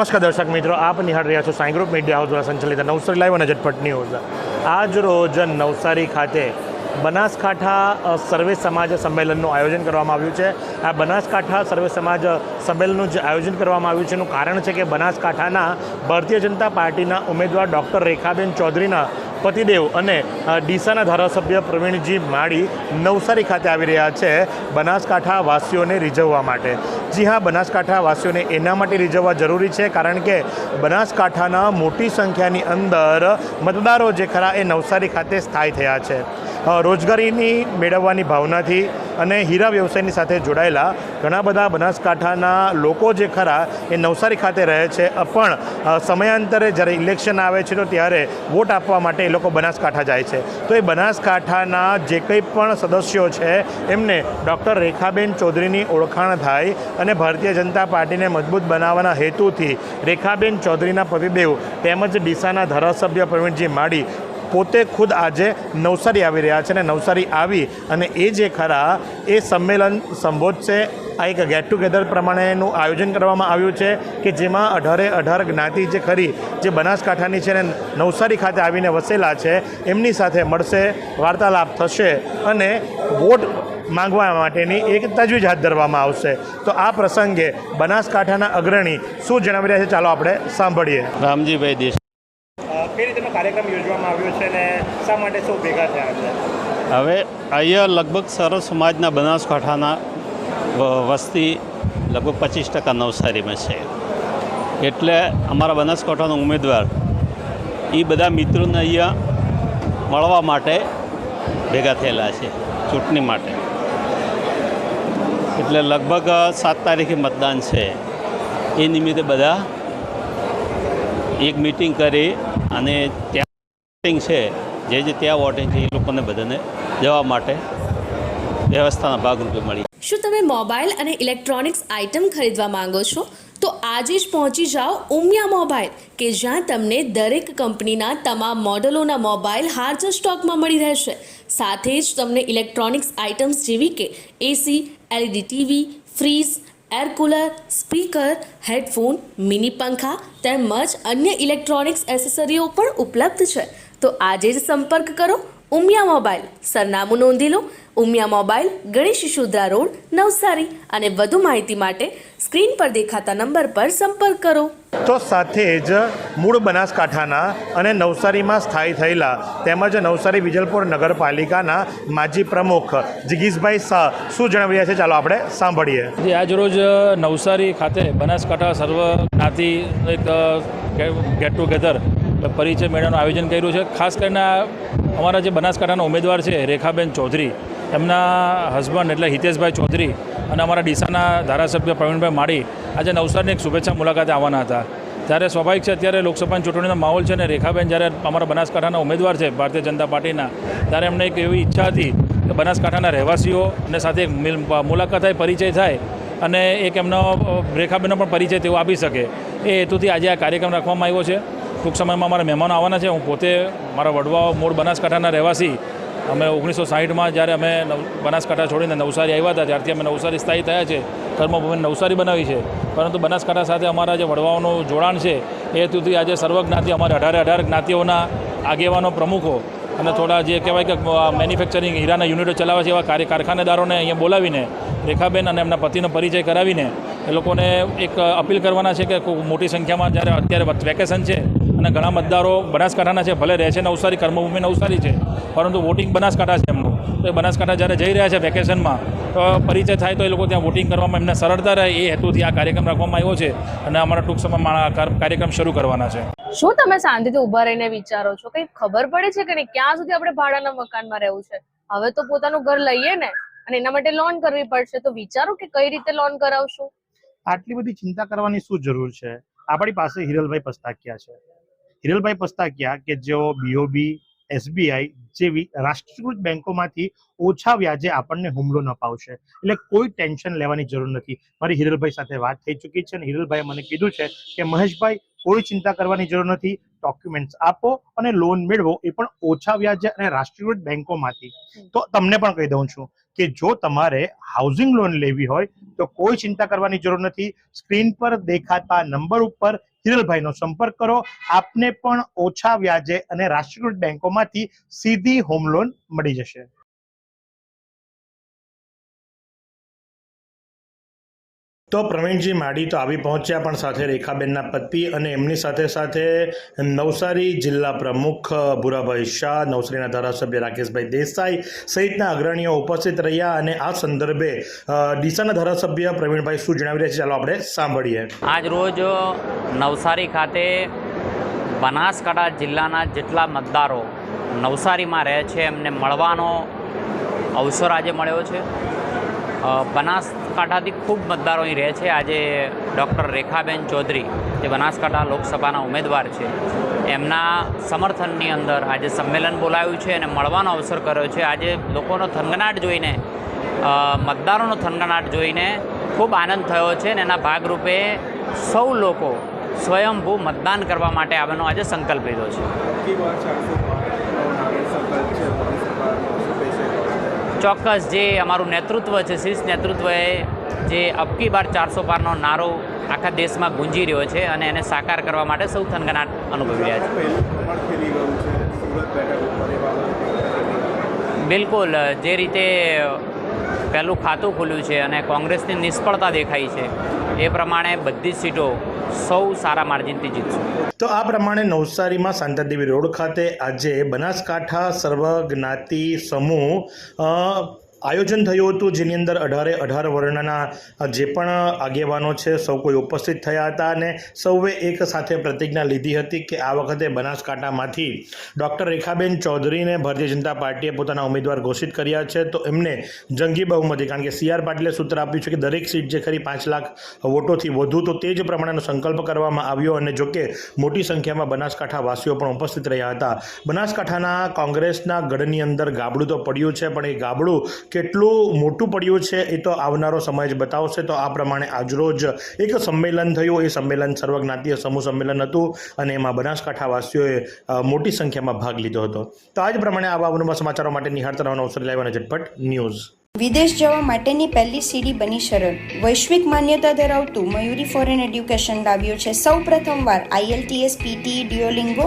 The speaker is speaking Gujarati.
નમસ્કાર દર્શક મિત્રો, આપ નિહાળ રહ્યા છો સાંઈ ગ્રુપ મીડિયા હાઉસ દ્વારા સંચાલિત નવસારી લાઈવ અને ઝટપટ ન્યૂઝ. આજ રોજ નવસારી ખાતે બનાસકાંઠા સર્વે સમાજ સંમેલનનું આયોજન કરવામાં આવ્યું છે. આ બનાસકાંઠા સર્વે સમાજ સંમેલનનું જે આયોજન કરવામાં આવ્યું છે, એનું કારણ છે કે બનાસકાંઠાના ભારતીય જનતા પાર્ટીના ઉમેદવાર ડૉક્ટર રેખાબેન ચૌધરીના પતિદેવ અને ડીસાના ધારાસભ્ય પ્રવીણજી માળી નવસારી ખાતે આવી રહ્યા છે બનાસકાંઠા વાસીઓને રીઝવવા માટે. જી હા બનાસકાંઠા વાસીઓને એના માટે રીઝવવા જરૂરી છે કારણ કે બનાસકાંઠાના મોટી સંખ્યાની અંદર મતદારો જે ખરા એ નવસારી ખાતે સ્થાયી થયા છે. રોજગારીની મેળવવાની ભાવનાથી અને હીરા વ્યવસાયની સાથે જોડાયેલા ઘણા બધા બનાસકાંઠાના લોકો જે ખરા એ નવસારી ખાતે રહે છે. પણ સમયાંતરે જ્યારે ઇલેક્શન આવે છે તો ત્યારે વોટ આપવા માટે એ લોકો બનાસકાંઠા જાય છે. તો એ બનાસકાંઠાના જે કંઈ પણ સદસ્યો છે એમને ડૉક્ટર રેખાબેન ચૌધરીની ઓળખાણ થાય અને ભારતીય જનતા પાર્ટીને મજબૂત બનાવવાના હેતુથી રેખાબેન ચૌધરીના પતિદેવ તેમજ ડીસાના ધારાસભ્ય પ્રવીણજી માળી પોતે ખુદ આજે નવસારી આવી રહ્યા છે અને નવસારી આવી અને એ જે ખરા, એ સંમેલન સંબોધશે. આ એક ગેટ ટુગેધર પ્રમાણેનું આયોજન કરવામાં આવ્યું છે કે જેમાં અઢારે અઢાર જ્ઞાતિ જે ખરી, જે બનાસકાંઠાની છે ને નવસારી ખાતે આવીને વસેલા છે, એમની સાથે મળશે, વાર્તાલાપ થશે અને વોટ માંગવા માટેની એક તજવીજ હાથ ધરવામાં આવશે. તો આ પ્રસંગે બનાસકાંઠાના અગ્રણી શું જણાવી રહ્યા છે? ચાલો આપણે સાંભળીએ. રામજીભાઈ દેશ કાર્યક્રમ યોજવામાં આવ્યો છે અને શા માટે સૌ ભેગા થયા હવે અહીંયા લગભગ સરસ સમાજના બનાસકાંઠાના વસ્તી લગભગ પચીસ ટકા નવસારીમાં છે. એટલે અમારા બનાસકાંઠાનો ઉમેદવાર એ બધા મિત્રોને અહીંયા મળવા માટે ભેગા થયેલા છે, ચૂંટણી માટે. એટલે લગભગ સાત તારીખે મતદાન છે. એ નિમિત્તે બધા એક મિટિંગ કરી અને ત્યાં વોટિંગ છે, જે જે ત્યાં વોટિંગ છે, એ લોકોને બધાને જવા માટે વ્યવસ્થાના ભાગરૂપે મળી. શું તમે મોબાઈલ અને ઇલેક્ટ્રોનિક્સ આઇટમ ખરીદવા માંગો છો? તો આજે જ પહોંચી જાઓ ઉમિયા મોબાઈલ, કે જ્યાં તમને દરેક કંપનીના તમામ મોડલોના મોબાઈલ હાજર સ્ટોકમાં મળી રહેશે. સાથે જ તમને ઇલેક્ટ્રોનિક્સ આઇટમ્સ જેવી કે AC, LED TV fridge air cooler, speaker, headphone, mini પંખા તેમજ અન્ય ઇલેક્ટ્રોનિક્સ એસેસરીઓ પણ ઉપલબ્ધ છે. તો આજે જ સંપર્ક કરો ઉમિયા મોબાઈલ. સરનામું નોંધી લો. Umiya mobile Ganesh Shudra road Navsari. અને વધુ માહિતી માટે સ્ક્રીન પર દેખાતા નંબર પર સંપર્ક કરો. તો સાથે જ મૂળ બનાસકાંઠાના અને નવસારીમાં સ્થાયી થયેલા તેમજ નવસારી વિજલપુર નગરપાલિકાના માજી પ્રમુખ જિગીશભાઈ શાહ શું જણાવી રહ્યા છે? ચાલો આપણે સાંભળીએ. જે આજરોજ નવસારી ખાતે બનાસકાંઠા સર્વ જ્ઞાતિ એક ગેટ ટુગેધર પરિચય મેળાનું આયોજન કર્યું છે. ખાસ કરીને અમારા જે બનાસકાંઠાના ઉમેદવાર છે, રેખાબેન ચૌધરી, એમના હસબન્ડ એટલે હિતેશભાઈ ચૌધરી અને અમારા ડીસાના ધારાસભ્ય પ્રવીણભાઈ માળી આજે નવસારની એક શુભેચ્છા મુલાકાતે આવવાના હતા. ત્યારે સ્વાભાવિક છે, અત્યારે લોકસભાની ચૂંટણીનો માહોલ છે ને રેખાબેન જ્યારે અમારા બનાસકાંઠાના ઉમેદવાર છે, ભારતીય જનતા પાર્ટીના, ત્યારે એમને એક એવી ઈચ્છા હતી કે બનાસકાંઠાના રહેવાસીઓ અને સાથે એક મિલ- મુલાકાત થાય, પરિચય થાય અને એક એમનો, રેખાબેનનો પણ પરિચય તેઓ આપી શકે. એ હેતુથી આજે આ કાર્યક્રમ રાખવામાં આવ્યો છે. ટૂંક સમયમાં અમારા મહેમાનો આવવાના છે. હું પોતે મારા વડવાઓ મૂળ બનાસકાંઠાના રહેવાસી. અમે ઓગણીસો સાહીઠમાં જ્યારે અમે બનાસકાંઠા છોડીને નવસારી આવ્યા હતા, ત્યારથી અમે નવસારી સ્થાયી થયા છે. કર્મભૂમિ નવસારી બનાવી છે. પરંતુ બનાસકાંઠા સાથે અમારા જે વડવાઓનું જોડાણ છે, એ હેતુથી આજે સર્વજ્ઞાતિ અમારે અઢારે અઢાર જ્ઞાતિઓના આગેવાનો પ્રમુખો અને થોડા જે કહેવાય કે મેન્યુફેક્ચરિંગ હીરાના યુનિટો ચલાવે છે એવા કાર્ય કારખાનેદારોને અહીંયા બોલાવીને, રેખાબેન અને એમના પતિનો પરિચય કરાવીને, એ લોકોને એક અપીલ કરવાના છે કે મોટી સંખ્યામાં જ્યારે અત્યારે વેકેશન છે અને ઘણા મતદારો બનાસકાંઠાના છે ભલે રહે છે નવસારી કર્મભૂમિ નવસારી છે પરંતુ વોટિંગ બનાસકાંઠા છે એમનું. તો એ બનાસકાંઠા જ્યારે જઈ રહ્યા છે વેકેશનમાં તો પરિચય થાય તો એ લોકો ત્યાં વોટિંગ કરવામાં એમને સરળતા રહે એ હેતુથી આ કાર્યક્રમ રાખવામાં આવ્યો છે અને અમારા ટૂંક સમયમાં કાર્યક્રમ શરૂ કરવાના છે. શું તમે શાંતિથી ઊભા રહીને વિચારો છો? કઈ ખબર પડે છે કે નહીં? ક્યાં સુધી આપણે ભાડાના મકાનમાં રહેવું છે? હવે તો પોતાનું ઘર લઈએ ને અને એના માટે લોન કરવી પડશે. તો વિચારો કે કઈ રીતે લોન કરાવશું? આટલી બધી ચિંતા કરવાની શું જરૂર છે? આપણી પાસે હિરલભાઈ પસ્તાકિયા છે. હિરલભાઈ પસ્તાકિયા કે જેઓ બીઓબી એસબીઆઈ જેવી રાષ્ટ્રીયકૃત બેંકોમાંથી ઓછા વ્યાજે આપણને હુમલો ન અપાવશે. એટલે કોઈ ટેન્શન લેવાની જરૂર નથી. મારી હિરલભાઈ સાથે વાત થઈ ચૂકી છે અને હિરલભાઈએ મને કીધું છે કે મહેશભાઈ કોઈ ચિંતા કરવાની જરૂર નથી. ડોક્યુમેન્ટ્સ આપો અને લોન મેળવો એ પણ ઓછા વ્યાજે અને રાષ્ટ્રીયકૃત બેંકોમાંથી. તો તમને પણ કહી દઉં છું કે જો તમારે હાઉસિંગ લોન લેવી હોય તો કોઈ ચિંતા કરવાની જરૂર નથી. સ્ક્રીન પર દેખાતા નંબર ઉપર હિરલભાઈનો સંપર્ક કરો. આપને પણ ઓછા વ્યાજે અને રાષ્ટ્રીયકૃત બેંકોમાંથી સીધી હોમ લોન મળી જશે. તો પ્રવીણજી માડી તો આવી પહોંચ્યા પણ સાથે રેખાબેનના પતિ અને એમની સાથે સાથે નવસારી જિલ્લા પ્રમુખ ભૂરાભાઈ શાહ, નવસારીના ધારાસભ્ય રાકેશભાઈ દેસાઈ સહિતના અગ્રણીઓ ઉપસ્થિત રહ્યા અને આ સંદર્ભે ડીસાના ધારાસભ્ય પ્રવીણભાઈ શું જણાવી રહ્યા છે ચાલો આપણે સાંભળીએ. આજ રોજ નવસારી ખાતે બનાસકાંઠા જિલ્લાના જેટલા મતદારો નવસારીમાં રહે છે, એમને મળવાનો અવસર આજે મળ્યો છે. બનાસકાંઠાથી ખૂબ મતદારો અહીં રહે છે. આજે ડૉક્ટર રેખાબેન ચૌધરી, જે બનાસકાંઠા લોકસભાના ઉમેદવાર છે, એમના સમર્થનની અંદર આજે સંમેલન બોલાવ્યું છે અને મળવાનો અવસર કર્યો છે. આજે લોકોનો થનગનાટ જોઈને મતદારોનો થનગનાટ જોઈને ખૂબ આનંદ થયો છે અને એના ભાગરૂપે સૌ લોકો સ્વયંભૂ મતદાન કરવા માટે આવવાનો આજે સંકલ્પ લીધો છે. ચોક્કસ જે અમારું નેતૃત્વ છે, શીર્ષ નેતૃત્વએ જે અબકી બાર ચારસો પારનો નારો આખા દેશમાં ગુંજી રહ્યો છે અને એને સાકાર કરવા માટે સૌ થનગનાટ અનુભવી રહ્યા છે. બિલકુલ જે રીતે પહેલું ખાતું ખુલ્યું છે અને કોંગ્રેસની નિષ્ફળતા દેખાઈ છે એ પ્રમાણે બધી સીટો સૌ સારા માર્જિનથી જીતશું. તો આ પ્રમાણે નવસારીમાં શાંતાદેવી રોડ ખાતે આજે બનાસકાંઠા સર્વજ્ઞાતિ સમૂહ આયોજન થયું હતું, જેની અંદર અઢારે અઢાર વર્ણના જે પણ આગેવાનો છે, સૌ કોઈ ઉપસ્થિત થયા હતા અને સૌએ એક સાથે પ્રતિજ્ઞા લીધી હતી કે આ વખતે બનાસકાંઠામાંથી ડૉક્ટર રેખાબેન ચૌધરીને ભારતીય જનતા પાર્ટીએ પોતાના ઉમેદવાર ઘોષિત કર્યા છે. તો એમને જંગી બહુમતી, કારણ કે સી આર પાટીલે સૂત્ર આપ્યું છે કે દરેક સીટ જે ખરી પાંચ લાખ વોટોથી વધુ, તો તે જ પ્રમાણેનો સંકલ્પ કરવામાં આવ્યો અને જોકે મોટી સંખ્યામાં બનાસકાંઠા વાસીઓ પણ ઉપસ્થિત રહ્યા હતા. બનાસકાંઠાના કોંગ્રેસના ગઢની અંદર ગાબડું તો પડ્યું છે, પણ એ ગાબડું કેટલું મોટું પડ્યું છે એ તો આવનારો સમય જ બતાવશે. તો આ પ્રમાણે આજરોજ એક સંમેલન થયું. એ સંમેલન સર્વજ્ઞાતીય સમૂહ સંમેલન હતું અને એમાં બનાસકાંઠાવાસીઓએ મોટી સંખ્યામાં ભાગ લીધો હતો. તો આ જ પ્રમાણે આવા અવનવા સમાચારો માટે નિહાળતા રહેવાનો અવસર લેવાનો ઝટપટ ન્યૂઝ. વિદેશ જવા માટેની પહેલી સીડી બની સરળ વૈશ્વિક માન્યતા ધરાવતું મયુરી ફોરેન એડ્યુકેશન લાવ્યું છે. સૌ પ્રથમવાર આઈએલટીએસ પીટી ડિયોલિંગો